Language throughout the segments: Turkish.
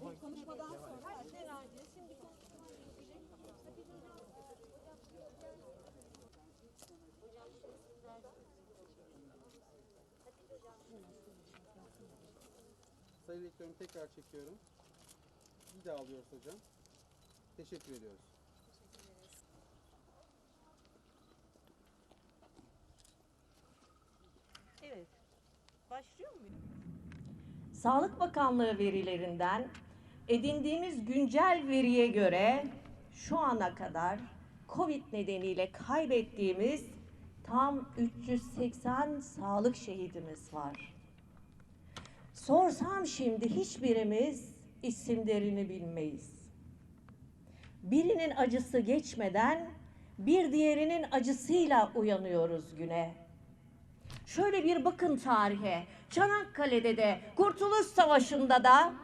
Konuşmadan sonra herhalde şimdi konuşmayla ilgili Hatice Hocam Sayın Rektörüm tekrar çekiyorum. Bir daha alıyoruz hocam. Teşekkür ediyoruz. Evet. Başlıyor muyum? Sağlık Bakanlığı verilerinden edindiğimiz güncel veriye göre şu ana kadar Covid nedeniyle kaybettiğimiz tam 380 sağlık şehidimiz var. Sorsam şimdi hiçbirimiz isimlerini bilmeyiz. Birinin acısı geçmeden bir diğerinin acısıyla uyanıyoruz güne. Şöyle bir bakın tarihe. Çanakkale'de de Kurtuluş Savaşı'nda da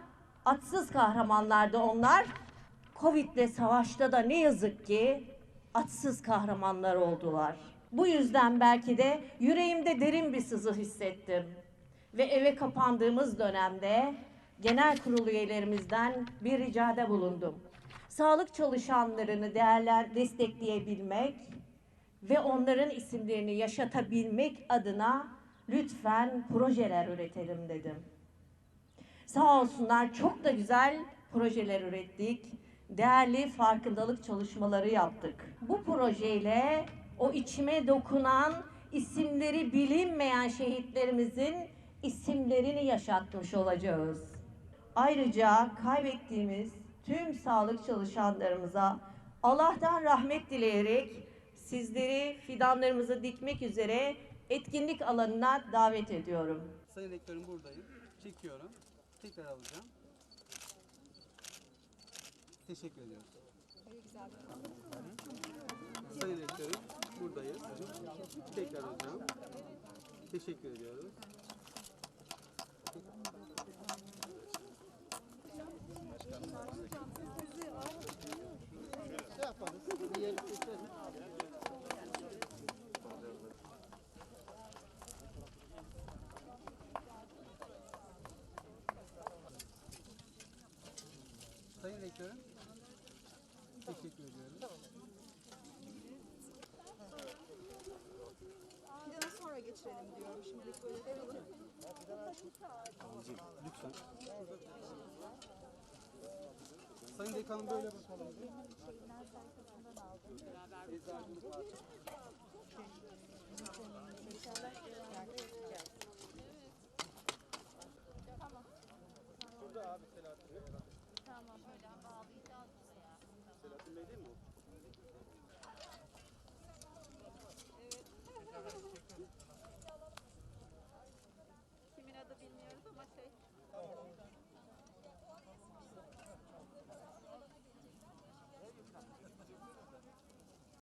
atsız kahramanlardı onlar. Covid'le savaşta da ne yazık ki atsız kahramanlar oldular. Bu yüzden belki de yüreğimde derin bir sızı hissettim. Ve eve kapandığımız dönemde genel kurul üyelerimizden bir ricada bulundum. Sağlık çalışanlarını değerler destekleyebilmek, ve onların isimlerini yaşatabilmek adına lütfen projeler üretelim dedim. Sağ olsunlar çok da güzel projeler ürettik. Değerli farkındalık çalışmaları yaptık. Bu projeyle o içime dokunan isimleri bilinmeyen şehitlerimizin isimlerini yaşatmış olacağız. Ayrıca kaybettiğimiz tüm sağlık çalışanlarımıza Allah'tan rahmet dileyerek sizleri fidanlarımızı dikmek üzere etkinlik alanına davet ediyorum. Sayın Rektörüm buradayım. Çekiyorum. Tekrar alacağım. Teşekkür ediyoruz. Sayın Rektörüm buradayız. Tekrar hocam. Teşekkür ediyoruz. Sayın Rektörüm. Teşekkür ediyoruz. Fidana sonra geçirelim diyorum. Şimdilik böyle duralım. Lütfen. Sayın Dekanım böyle bakalım. Eczacımız